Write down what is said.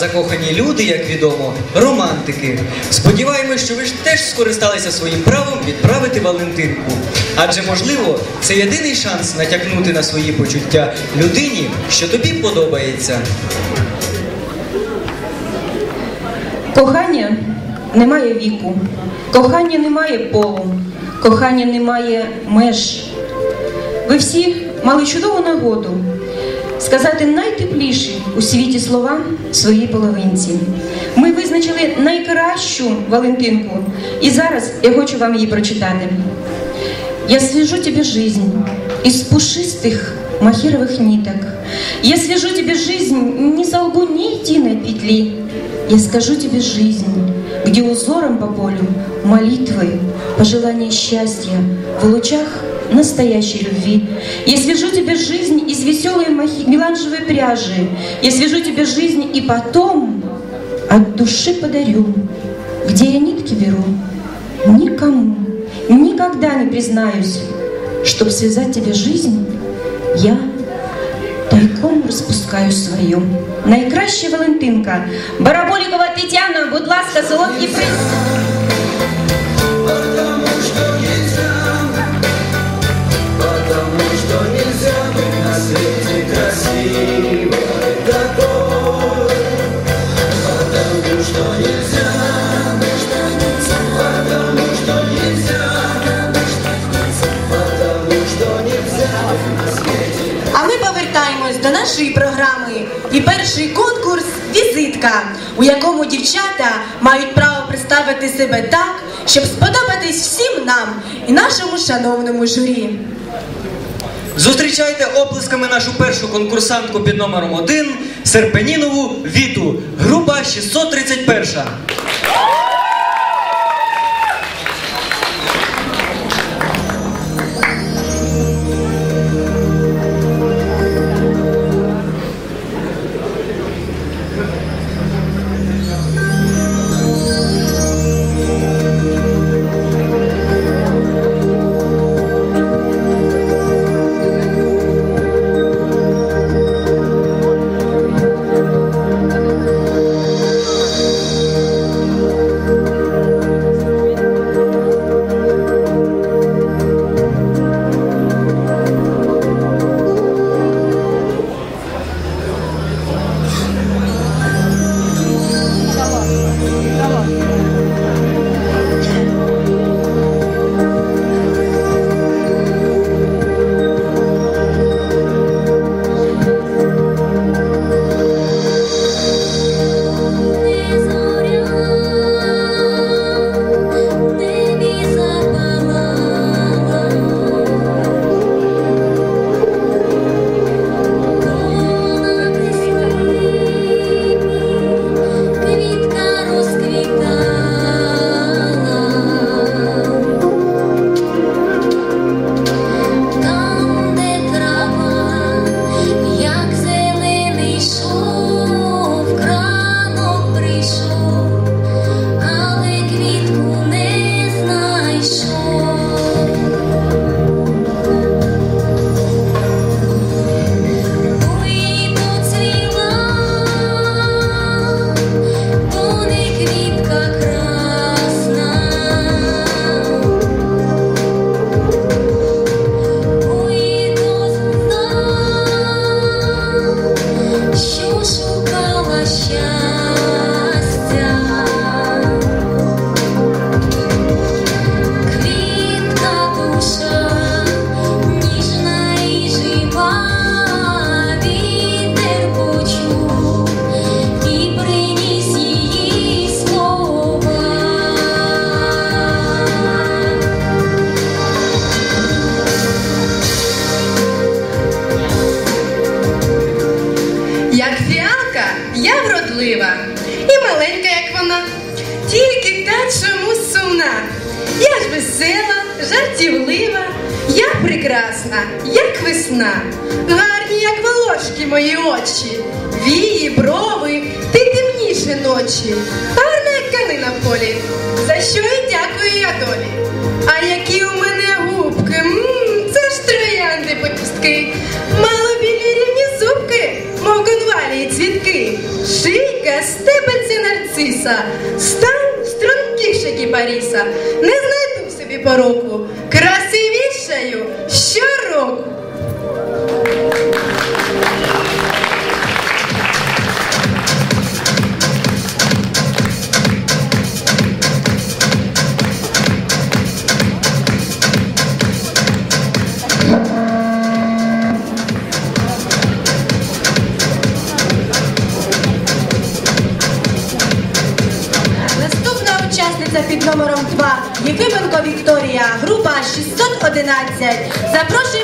Закохані люди, як відомо, романтики. Сподіваємось, що ви ж теж скористалися своїм правом відправити Валентинку. Адже, можливо, це єдиний шанс натякнути на свої почуття людині, що тобі подобається. Кохання немає віку, кохання немає полу, кохання немає меж. Ви всі мали чудову нагоду сказати найтепліші у світі слова своїй половинці. Ми визначили найкращу Валентинку, і зараз я хочу вам її прочитати. Я свяжу тебе жизнь из пушистых махеровых ниток. Я свяжу тебе жизнь, не солгу ни единой петли. Я скажу тебе жизнь, где узором по полю молитвы, пожелания счастья в лучах настоящей любви. Я свяжу тебе жизнь из веселой махи- меланжевой пряжи. Я свяжу тебе жизнь и потом от души подарю, где я нитки беру, никому, никогда не признаюсь, чтоб связать тебе жизнь, я тайком розпускаю свою. Найкраща Валентинка. Бараболікова Тетяна, будь ласка, солодкий приз. До нашої програми. І перший конкурс візитка, у якому дівчата мають право представити себе так, щоб сподобатись всім нам і нашому шановному журі. Зустрічайте оплесками нашу першу конкурсантку під номером 1 Серпенінову Віту, група 631. Весела, жартівлива, я прекрасна, як весна, гарні, як волошки мої очі, вії, брови, ти темніше ночі, гарна, як калина в полі. За що і дякую я долі. А які у мене губки, м це ж троянди потістки, малобілі рівні зубки, мов конвалії цвітки, шийка тебе нарциса, стань стрункіше кіпаріса, не знайду собі пороку, красивішаю щороку. Під номером 2 Вікторія, група 611. Запрошуємо